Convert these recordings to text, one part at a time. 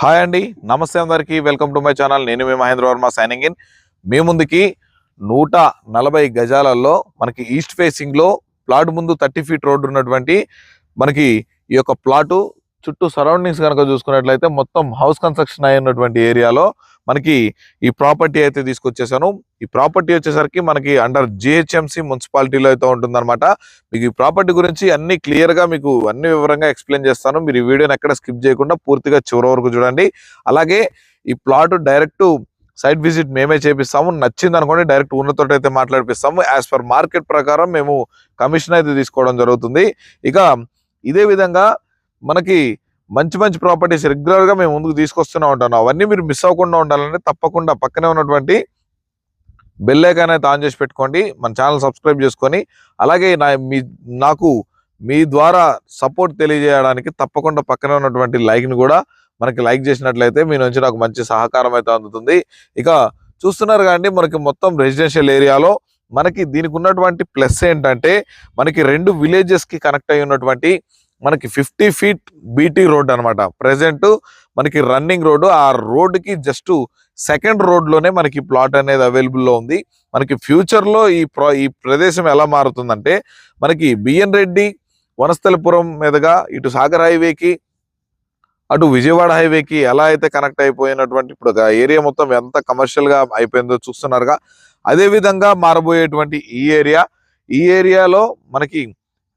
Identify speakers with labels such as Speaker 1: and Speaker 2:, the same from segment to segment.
Speaker 1: Hi అండి. నమస్తే అందరికీ. Welcome to my channel. నేను మీ మహేంద్ర వర్మ సైనింగ్ ఇన్ మీ ముందుకి నూట నలభై గజాలలో మనకి ఈస్ట్ ఫేసింగ్లో ప్లాట్ ముందు థర్టీ ఫీట్ రోడ్ ఉన్నటువంటి మనకి ఈ యొక్క ప్లాటు చుట్టూ సరౌండింగ్స్ కనుక చూసుకున్నట్లయితే మొత్తం హౌస్ కన్స్ట్రక్షన్ అయినటువంటి ఏరియాలో మనకి ఈ ప్రాపర్టీ అయితే తీసుకొచ్చేసాను. ఈ ప్రాపర్టీ వచ్చేసరికి మనకి అండర్ జిహెచ్ఎంసీ మున్సిపాలిటీలో అయితే ఉంటుందన్నమాట. మీకు ఈ ప్రాపర్టీ గురించి అన్ని క్లియర్గా మీకు అన్ని వివరంగా ఎక్స్ప్లెయిన్ చేస్తాను. మీరు ఈ వీడియోని ఎక్కడ స్కిప్ చేయకుండా పూర్తిగా చివరి వరకు చూడండి. అలాగే ఈ ప్లాట్ డైరెక్ట్ సైట్ విజిట్ మేమే చేపిస్తాము. నచ్చింది అనుకోండి డైరెక్ట్ ఉన్నతో అయితే మాట్లాడిపిస్తాము. యాజ్ పర్ మార్కెట్ ప్రకారం మేము కమిషన్ అయితే తీసుకోవడం జరుగుతుంది. ఇక ఇదే విధంగా మనకి మంచి మంచి ప్రాపర్టీస్ రెగ్యులర్గా మేము ముందుకు తీసుకొస్తూనే ఉంటాను. అవన్నీ మీరు మిస్ అవ్వకుండా ఉండాలంటే తప్పకుండా పక్కనే ఉన్నటువంటి బెల్ ఐకాన్ అయితే ఆన్ చేసి పెట్టుకోండి. మన ఛానల్ సబ్స్క్రైబ్ చేసుకొని అలాగే నా మీ నాకు మీ ద్వారా సపోర్ట్ తెలియజేయడానికి తప్పకుండా పక్కనే ఉన్నటువంటి లైక్ని కూడా మనకి లైక్ చేసినట్లయితే మీ నుంచి నాకు మంచి సహకారం అయితే అందుతుంది. ఇక చూస్తున్నారు కానీ మనకి మొత్తం రెసిడెన్షియల్ ఏరియాలో మనకి దీనికి ఉన్నటువంటి ప్లస్ ఏంటంటే మనకి రెండు విలేజెస్కి కనెక్ట్ అయి ఉన్నటువంటి మనకి ఫిఫ్టీ ఫీట్ బీటీ రోడ్ అన్నమాట. ప్రెసెంట్ మనకి రన్నింగ్ రోడ్డు ఆ రోడ్డుకి జస్ట్ సెకండ్ రోడ్లోనే మనకి ప్లాట్ అనేది అవైలబుల్లో ఉంది. మనకి ఫ్యూచర్లో ఈ ప్ర ఈ ప్రదేశం ఎలా మారుతుందంటే మనకి బిఎన్ రెడ్డి వనస్థలపురం మీదుగా ఇటు సాగర్ హైవేకి అటు విజయవాడ హైవేకి ఎలా అయితే కనెక్ట్ అయిపోయినటువంటి ఇప్పుడు ఒక ఏరియా మొత్తం ఎంత కమర్షియల్గా అయిపోయిందో చూస్తున్నారుగా. అదే విధంగా మారబోయేటువంటి ఈ ఏరియా ఈ ఏరియాలో మనకి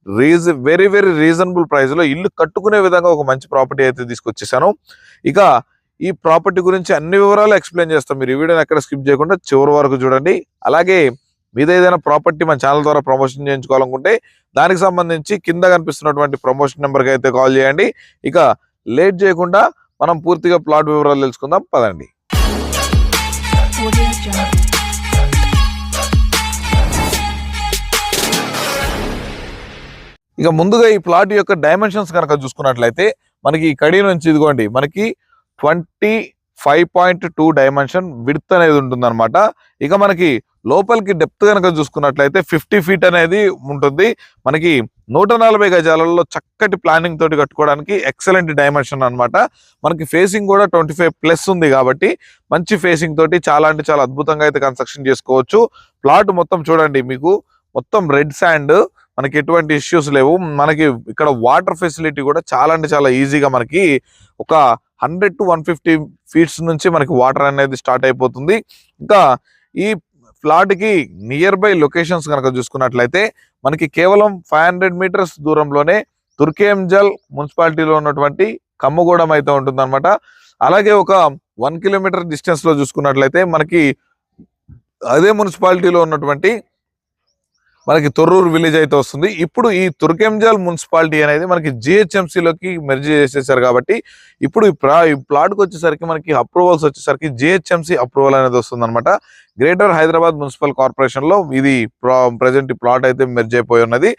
Speaker 1: రీజ వెరీ వెరీ రీజనబుల్ ప్రైస్లో ఇల్లు కట్టుకునే విధంగా ఒక మంచి ప్రాపర్టీ అయితే తీసుకొచ్చేసాను. ఇక ఈ ప్రాపర్టీ గురించి అన్ని వివరాలు ఎక్స్ప్లెయిన్ చేస్తాం. మీరు ఈ వీడియోని ఎక్కడ స్కిప్ చేయకుండా చివరి వరకు చూడండి. అలాగే మీద ఏదైనా ప్రాపర్టీ మన ఛానల్ ద్వారా ప్రమోషన్ చేయించుకోవాలనుకుంటే దానికి సంబంధించి కింద కనిపిస్తున్నటువంటి ప్రమోషన్ నెంబర్కి అయితే కాల్ చేయండి. ఇక లేట్ చేయకుండా మనం పూర్తిగా ప్లాట్ వివరాలు తెలుసుకుందాం. పదండి. ఇక ముందుగా ఈ ప్లాట్ యొక్క డైమెన్షన్స్ కనుక చూసుకున్నట్లయితే మనకి ఈ కడి నుంచి ఇదిగోండి మనకి twenty five point two dimension width అనేది ఉంటుందన్నమాట. ఇక మనకి లోపలికి డెప్త్ కనుక చూసుకున్నట్లయితే ఫిఫ్టీ ఫీట్ అనేది ఉంటుంది. మనకి నూట నలభై గజాలలో చక్కటి ప్లానింగ్ తోటి కట్టుకోవడానికి ఎక్సలెంట్ డైమెన్షన్ అన్నమాట. మనకి ఫేసింగ్ కూడా ట్వంటీ ఫైవ్ ప్లస్ ఉంది కాబట్టి మంచి ఫేసింగ్ తోటి చాలా అంటే చాలా అద్భుతంగా అయితే కన్స్ట్రక్షన్ చేసుకోవచ్చు. ప్లాట్ మొత్తం చూడండి మీకు మొత్తం రెడ్ శాండ్ మనకి ఎటువంటి ఇష్యూస్ లేవు. మనకి ఇక్కడ వాటర్ ఫెసిలిటీ కూడా చాలా అంటే చాలా ఈజీగా మనకి ఒక hundred to one fifty feets నుంచి మనకి వాటర్ అనేది స్టార్ట్ అయిపోతుంది. ఇంకా ఈ ఫ్లాట్కి నియర్ బై లొకేషన్స్ కనుక చూసుకున్నట్లయితే మనకి కేవలం ఫైవ్ హండ్రెడ్ మీటర్స్ దూరంలోనే తుర్కేంజల్ మున్సిపాలిటీలో ఉన్నటువంటి కమ్మగూడెం అయితే ఉంటుందన్నమాట. అలాగే ఒక వన్ కిలోమీటర్ డిస్టెన్స్లో చూసుకున్నట్లయితే మనకి అదే మున్సిపాలిటీలో ఉన్నటువంటి మనకి తొర్రూరు విలేజ్ అయితే వస్తుంది. ఇప్పుడు ఈ తుర్కెంజాల్ మున్సిపాలిటీ అనేది మనకి జిహెచ్ఎంసీలోకి లోకి మెర్జ్ చేసేసారు కాబట్టి ఇప్పుడు ఈ ప్రా ఈ ప్లాట్కి వచ్చేసరికి మనకి అప్రూవల్స్ వచ్చేసరికి జిహెచ్ఎంసీ అప్రూవల్ అనేది వస్తుంది అనమాట గ్రేటర్ హైదరాబాద్ మున్సిపల్ కార్పొరేషన్లో ఇది ప్రజెంట్ ఈ ప్లాట్ అయితే మెర్జ్ అయిపోయి ఉన్నది.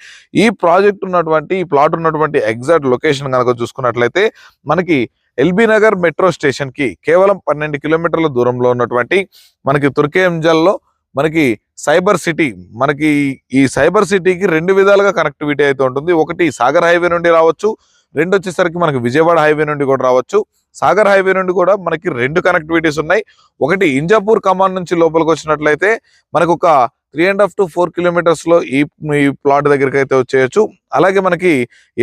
Speaker 1: ఈ ప్రాజెక్ట్ ఉన్నటువంటి ఈ ప్లాట్ ఉన్నటువంటి ఎగ్జాక్ట్ లొకేషన్ కనుక చూసుకున్నట్లయితే మనకి ఎల్బీ నగర్ మెట్రో స్టేషన్కి కేవలం పన్నెండు కిలోమీటర్ల దూరంలో ఉన్నటువంటి మనకి తుర్కేంజల్లో మనకి సైబర్ సిటీ మనకి ఈ సైబర్ సిటీకి రెండు విధాలుగా కనెక్టివిటీ అయితే ఉంటుంది. ఒకటి సాగర్ హైవే నుండి రావచ్చు రెండు వచ్చేసరికి మనకి విజయవాడ హైవే నుండి కూడా రావచ్చు. సాగర్ హైవే నుండి కూడా మనకి రెండు కనెక్టివిటీస్ ఉన్నాయి. ఒకటి ఇంజాపూర్ కమాన్ నుంచి లోపలికి వచ్చినట్లయితే మనకు ఒక three and half to four కిలోమీటర్స్లో ఈ ఈ ప్లాట్ దగ్గరికి అయితే వచ్చేయచ్చు. అలాగే మనకి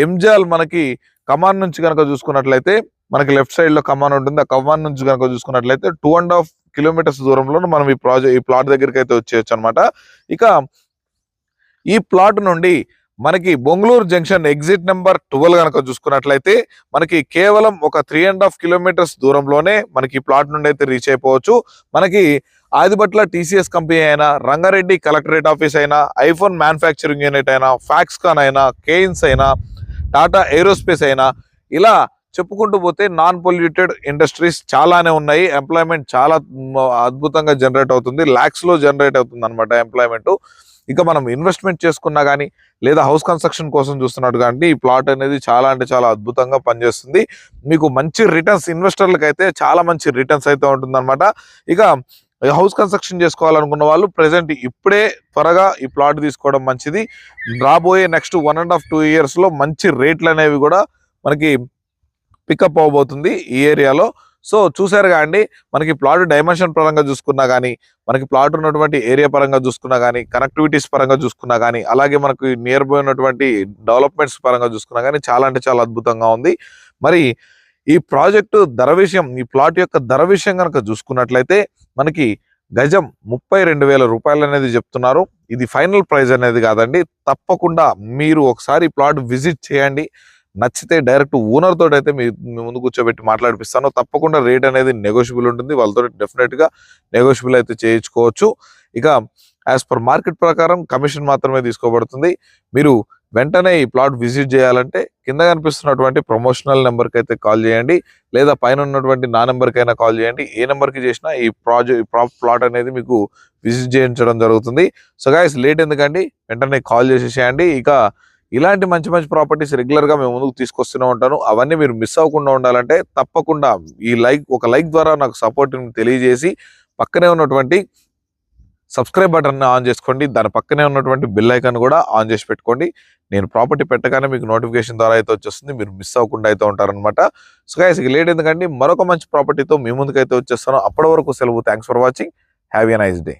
Speaker 1: ఎంజాల్ మనకి కమాన్ నుంచి కనుక చూసుకున్నట్లయితే మనకి లెఫ్ట్ సైడ్లో కమాన్ ఉంటుంది. ఆ కమాన్ నుంచి కనుక చూసుకున్నట్లయితే టూ అండ్ హాఫ్ కిలోమీటర్స్ దూరంలో మనం ఈ ప్రాజెక్ట్ ఈ ప్లాట్ దగ్గరికి అయితే వచ్చేయచ్చు అనమాట ఇక ఈ ప్లాట్ నుండి మనకి Bongloor junction exit number twelve కనుక చూసుకున్నట్లయితే మనకి కేవలం ఒక త్రీ అండ్ హాఫ్ కిలోమీటర్స్ దూరంలోనే మనకి ఈ ప్లాట్ నుండి అయితే రీచ్ అయిపోవచ్చు. మనకి ఆదిబట్ల టీసీఎస్ కంపెనీ అయినా రంగారెడ్డి కలెక్టరేట్ ఆఫీస్ అయినా ఐఫోన్ మ్యానుఫ్యాక్చరింగ్ యూనిట్ అయినా ఫ్యాక్స్కాన్ అయినా కేయిన్స్ అయినా టాటా ఏరోస్పేస్ అయినా ఇలా చెప్పుకుంటూ పోతే నాన్ పొల్యూటెడ్ ఇండస్ట్రీస్ చాలానే ఉన్నాయి. ఎంప్లాయ్మెంట్ చాలా అద్భుతంగా జనరేట్ అవుతుంది. ల్యాక్స్లో జనరేట్ అవుతుంది అనమాట ఎంప్లాయ్మెంట్. ఇక మనం ఇన్వెస్ట్మెంట్ చేసుకున్నా కానీ లేదా హౌస్ కన్స్ట్రక్షన్ కోసం చూస్తున్నట్టు కానీ ఈ ప్లాట్ అనేది చాలా అంటే చాలా అద్భుతంగా పనిచేస్తుంది. మీకు మంచి రిటర్న్స్ ఇన్వెస్టర్లకు అయితే చాలా మంచి రిటర్న్స్ అయితే ఉంటుందన్నమాట. ఇక హౌస్ కన్స్ట్రక్షన్ చేసుకోవాలనుకున్న వాళ్ళు ప్రెసెంట్ ఇప్పుడే త్వరగా ఈ ప్లాట్ తీసుకోవడం మంచిది. రాబోయే next one and half two ఇయర్స్లో మంచి రేట్లు అనేవి కూడా మనకి పికప్ అవబోతుంది ఈ ఏరియాలో. సో చూసారుగా అండి మనకి ప్లాట్ డైమెన్షన్ పరంగా చూసుకున్నా కానీ మనకి ప్లాట్ ఉన్నటువంటి ఏరియా పరంగా చూసుకున్నా కానీ కనెక్టివిటీస్ పరంగా చూసుకున్నా కానీ అలాగే మనకు నియర్ బై ఉన్నటువంటి డెవలప్మెంట్స్ పరంగా చూసుకున్నా కానీ చాలా అంటే చాలా అద్భుతంగా ఉంది. మరి ఈ ప్రాజెక్టు ధర విషయం ఈ ప్లాట్ యొక్క ధర విషయం కనుక చూసుకున్నట్లయితే మనకి గజం ముప్పై రెండు వేల రూపాయలు అనేది చెప్తున్నారు. ఇది ఫైనల్ ప్రైజ్ అనేది కాదండి. తప్పకుండా మీరు ఒకసారి ప్లాట్ విజిట్ చేయండి. నచ్చితే డైరెక్ట్ ఓనర్ తోటి అయితే మీ ముందు కూర్చోబెట్టి మాట్లాడిపిస్తాను. తప్పకుండా రేట్ అనేది నెగోషియబుల్ ఉంటుంది. వాళ్ళతో డెఫినెట్గా నెగోషియబుల్ అయితే చేయించుకోవచ్చు. ఇక యాజ్ పర్ మార్కెట్ ప్రకారం కమిషన్ మాత్రమే తీసుకోబడుతుంది. మీరు వెంటనే ఈ ప్లాట్ విజిట్ చేయాలంటే కింద కనిపిస్తున్నటువంటి ప్రమోషనల్ నెంబర్కి అయితే కాల్ చేయండి. లేదా పైన ఉన్నటువంటి నా నెంబర్కి అయినా కాల్ చేయండి. ఏ నెంబర్కి చేసినా ఈ ప్రాజెక్ట్ ప్లాట్ అనేది మీకు విజిట్ చేయించడం జరుగుతుంది. సో గాయస్ లేట్ ఎందుకండి? వెంటనే కాల్ చేసేసేయండి. ఇక ఇలాంటి మంచి మంచి ప్రాపర్టీస్ రెగ్యులర్గా మేము ముందుకు తీసుకొస్తూనే ఉంటాను. అవన్నీ మీరు మిస్ అవ్వకుండా ఉండాలంటే తప్పకుండా ఈ లైక్ ఒక లైక్ ద్వారా నాకు సపోర్ట్ తెలియజేసి పక్కనే ఉన్నటువంటి సబ్స్క్రైబ్ బటన్ని ఆన్ చేసుకోండి. దాని పక్కనే ఉన్నటువంటి బిల్ ఐకాన్ కూడా ఆన్ చేసి పెట్టుకోండి. నేను ప్రాపర్టీ పెట్టగానే మీకు నోటిఫికేషన్ ద్వారా అయితే వచ్చేస్తుంది. మీరు మిస్ అవ్వకుండా అయితే ఉంటారనమాట సో గైస్ ఇక లేట్ ఎందుకంటే మరొక మంచి ప్రాపర్టీతో మీ ముందుకైతే వచ్చేస్తాను. అప్పటి వరకు సెలవు. Thanks for watching have a nice day